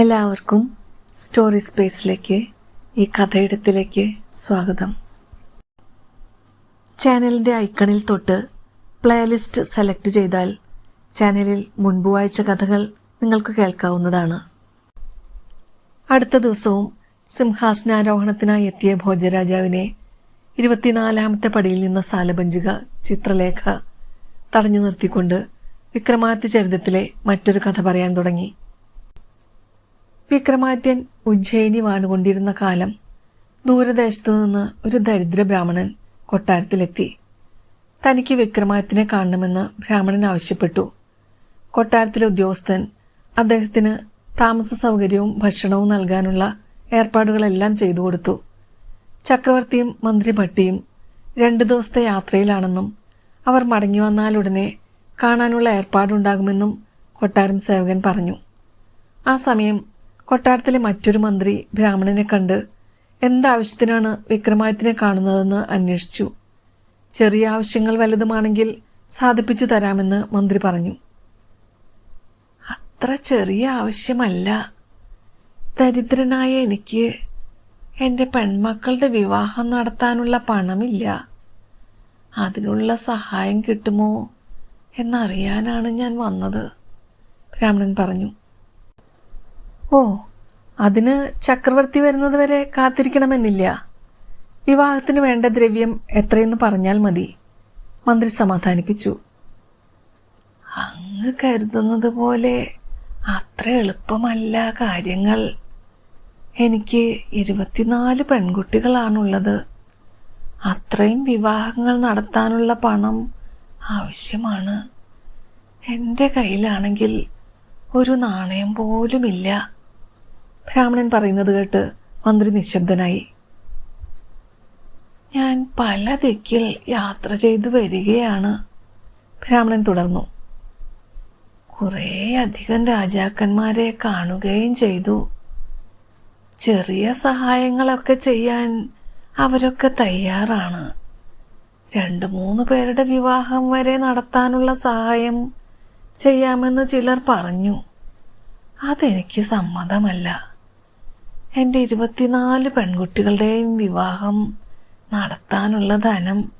എല്ലാവർക്കും സ്റ്റോറി സ്പേസിലേക്ക് ഈ കഥയിടത്തിലേക്ക് സ്വാഗതം. ചാനലിന്റെ ഐക്കണിൽ തൊട്ട് പ്ലേലിസ്റ്റ് സെലക്ട് ചെയ്താൽ ചാനലിൽ മുൻപ് വായിച്ച കഥകൾ നിങ്ങൾക്ക് കേൾക്കാവുന്നതാണ്. അടുത്ത ദിവസവും സിംഹാസനാരോഹണത്തിനായി എത്തിയ ഭോജരാജാവിനെ ഇരുപത്തിനാലാമത്തെ പടിയിൽ നിന്ന സാലഭഞ്ചിക ചിത്രലേഖ തടഞ്ഞു നിർത്തിക്കൊണ്ട് വിക്രമാദിത്യ ചരിതത്തിലെ മറ്റൊരു കഥ പറയാൻ തുടങ്ങി. വിക്രമാദിത്യൻ ഉജ്ജയിനി വാണുകൊണ്ടിരുന്ന കാലം ദൂരദേശത്തു നിന്ന് ഒരു ദരിദ്ര ബ്രാഹ്മണൻ കൊട്ടാരത്തിലെത്തി. തനിക്ക് വിക്രമാദിത്യനെ കാണണമെന്ന് ബ്രാഹ്മണൻ ആവശ്യപ്പെട്ടു. കൊട്ടാരത്തിലെ ഉദ്യോഗസ്ഥൻ അദ്ദേഹത്തിന് താമസ സൗകര്യവും ഭക്ഷണവും നൽകാനുള്ള ഏർപ്പാടുകളെല്ലാം ചെയ്തു കൊടുത്തു. ചക്രവർത്തിയും മന്ത്രി ഭട്ടിയും രണ്ടു ദിവസത്തെ യാത്രയിലാണെന്നും അവർ മടങ്ങി വന്നാലുടനെ കാണാനുള്ള ഏർപ്പാടുണ്ടാകുമെന്നും കൊട്ടാരം സേവകൻ പറഞ്ഞു. ആ സമയം കൊട്ടാരത്തിലെ മറ്റൊരു മന്ത്രി ബ്രാഹ്മണനെ കണ്ട് എന്താവശ്യത്തിനാണ് വിക്രമാദിത്യനെ കാണുന്നതെന്ന് അന്വേഷിച്ചു. ചെറിയ ആവശ്യങ്ങൾ വലുതുമാണെങ്കിൽ സാധിപ്പിച്ചു തരാമെന്ന് മന്ത്രി പറഞ്ഞു. അത്ര ചെറിയ ആവശ്യമല്ല. ദരിദ്രനായ എനിക്ക് എന്റെ പെൺമക്കളുടെ വിവാഹം നടത്താനുള്ള പണമില്ല. അതിനുള്ള സഹായം കിട്ടുമോ എന്നറിയാനാണ് ഞാൻ വന്നത് ബ്രാഹ്മണൻ പറഞ്ഞു. ഓ അതിന് ചക്രവർത്തി വരുന്നത് വരെ കാത്തിരിക്കണമെന്നില്ല. വിവാഹത്തിന് വേണ്ട ദ്രവ്യം എത്രയെന്ന് പറഞ്ഞാൽ മതി. മന്ത്രി സമാധാനിപ്പിച്ചു. അങ്ങ് കരുതുന്നത് പോലെ അത്ര എളുപ്പമല്ല കാര്യങ്ങൾ. എനിക്ക് ഇരുപത്തിനാല് പെൺകുട്ടികളാണുള്ളത്. അത്രയും വിവാഹങ്ങൾ നടത്താനുള്ള പണം ആവശ്യമാണ്. എന്റെ കയ്യിലാണെങ്കിൽ ഒരു നാണയം പോലുമില്ല. ബ്രാഹ്മണൻ പറയുന്നത് കേട്ട് മന്ത്രി നിശബ്ദനായി. ഞാൻ പല ദിക്കിൽ യാത്ര ചെയ്തു വരികയാണ് ബ്രാഹ്മണൻ തുടർന്നു. കുറേ അധികം രാജാക്കന്മാരെ കാണുകയും ചെയ്തു. ചെറിയ സഹായങ്ങളൊക്കെ ചെയ്യാൻ അവരൊക്കെ തയ്യാറാണ്. രണ്ട് മൂന്ന് പേരുടെ വിവാഹം വരെ നടത്താനുള്ള സഹായം ചെയ്യാമെന്ന് ചിലർ പറഞ്ഞു. അതെനിക്ക് സമ്മതമല്ല. എന്റെ ഇരുപത്തിനാല് പെൺകുട്ടികളുടെയും വിവാഹം നടത്താനുള്ള ധനം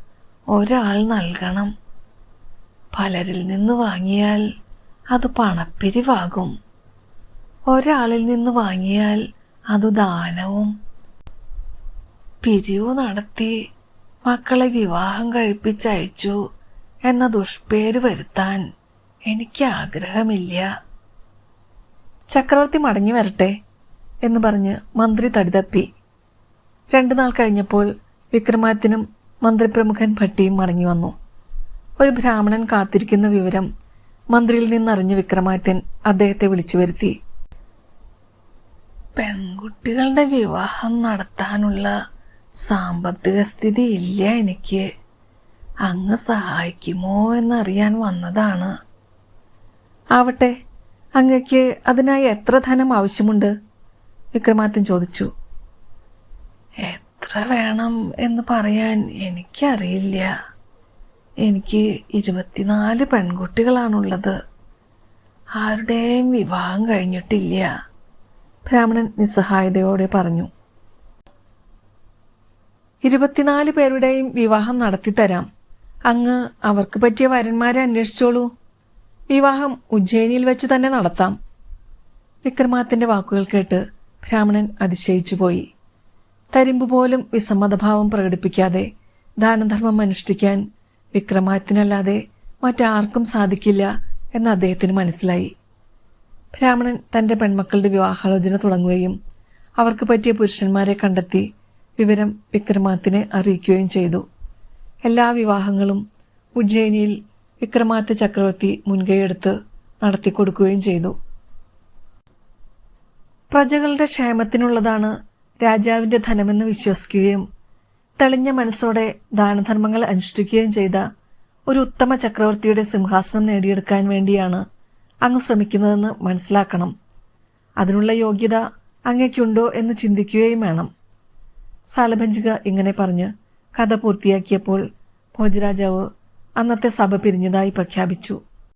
ഒരാൾ നൽകണം. പലരിൽ നിന്ന് വാങ്ങിയാൽ അത് പണപ്പിരിവാകും. ഒരാളിൽ നിന്ന് വാങ്ങിയാൽ അത് ദാനവും. പിരിവ് നടത്തി മക്കളെ വിവാഹം കഴിപ്പിച്ചയച്ചു എന്ന ദുഷ്പേര് വരുത്താൻ എനിക്ക് ആഗ്രഹമില്ല. ചക്രവർത്തി മടങ്ങി വരട്ടെ. എന്ന് പറഞ്ഞ് മന്ത്രി തടിതപ്പി. രണ്ടു നാൾ കഴിഞ്ഞപ്പോൾ വിക്രമാദിത്യനും മന്ത്രിപ്രമുഖൻ ഭട്ടിയും മടങ്ങി വന്നു. ഒരു ബ്രാഹ്മണൻ കാത്തിരിക്കുന്ന വിവരം മന്ത്രിയിൽ നിന്നറിഞ്ഞ് വിക്രമാദിത്യൻ അദ്ദേഹത്തെ വിളിച്ചു വരുത്തി. പെൺകുട്ടികളുടെ വിവാഹം നടത്താനുള്ള സാമ്പത്തിക സ്ഥിതി ഇല്ല എനിക്ക്. അങ്ങ് സഹായിക്കുമോ എന്നറിയാൻ വന്നതാണ്. ആവട്ടെ അങ്ങക്ക് അതിനായി എത്ര ധനം ആവശ്യമുണ്ട്? വിക്രമാദിത്യൻ ചോദിച്ചു എത്ര വേണം എന്ന് പറയാൻ എനിക്കറിയില്ല. എനിക്ക് ഇരുപത്തിനാല് പെൺകുട്ടികളാണുള്ളത്. ആരുടെയും വിവാഹം കഴിഞ്ഞിട്ടില്ല. ബ്രാഹ്മണൻ നിസ്സഹായതയോടെ പറഞ്ഞു ഇരുപത്തിനാല് പേരുടെയും വിവാഹം നടത്തിത്തരാം. അങ്ങ് അവർക്ക് പറ്റിയ വരന്മാരെ അന്വേഷിച്ചോളൂ. വിവാഹം ഉജ്ജയിനിയിൽ വെച്ച് തന്നെ നടത്താം. വിക്രമാത്തിന്റെ വാക്കുകൾ കേട്ട് ബ്രാഹ്മണൻ അതിശയിച്ചുപോയി തരിമ്പ് പോലും വിസമ്മതഭാവം പ്രകടിപ്പിക്കാതെ ദാനധർമ്മം അനുഷ്ഠിക്കാൻ വിക്രമാദിത്യനല്ലാതെ മറ്റാർക്കും സാധിക്കില്ല എന്ന് അദ്ദേഹത്തിന് മനസ്സിലായി. ബ്രാഹ്മണൻ തന്റെ പെൺമക്കളുടെ വിവാഹാലോചന തുടങ്ങുകയും അവർക്ക് പറ്റിയ പുരുഷന്മാരെ കണ്ടെത്തി വിവരം വിക്രമാത്തിനെ അറിയിക്കുകയും ചെയ്തു. എല്ലാ വിവാഹങ്ങളും ഉജ്ജയിനിയിൽ വിക്രമാദിത്യ ചക്രവർത്തി മുൻകൈയെടുത്ത് നടത്തിക്കൊടുക്കുകയും ചെയ്തു. പ്രജകളുടെ ക്ഷേമത്തിനുള്ളതാണ് രാജാവിന്റെ ധനമെന്ന് വിശ്വസിക്കുകയും തെളിഞ്ഞ മനസ്സോടെ ദാനധർമ്മങ്ങൾ അനുഷ്ഠിക്കുകയും ചെയ്ത ഒരു ഉത്തമ ചക്രവർത്തിയുടെ സിംഹാസനം നേടിയെടുക്കാൻ വേണ്ടിയാണ് അങ്ങ് ശ്രമിക്കുന്നതെന്ന് മനസ്സിലാക്കണം. അതിനുള്ള യോഗ്യത അങ്ങയ്ക്കുണ്ടോ എന്ന് ചിന്തിക്കുകയും വേണം. സാലഭഞ്ചിക ഇങ്ങനെ പറഞ്ഞ് കഥ പൂർത്തിയാക്കിയപ്പോൾ ഭോജരാജാവ് അന്നത്തെ സഭ പിരിഞ്ഞതായി പ്രഖ്യാപിച്ചു.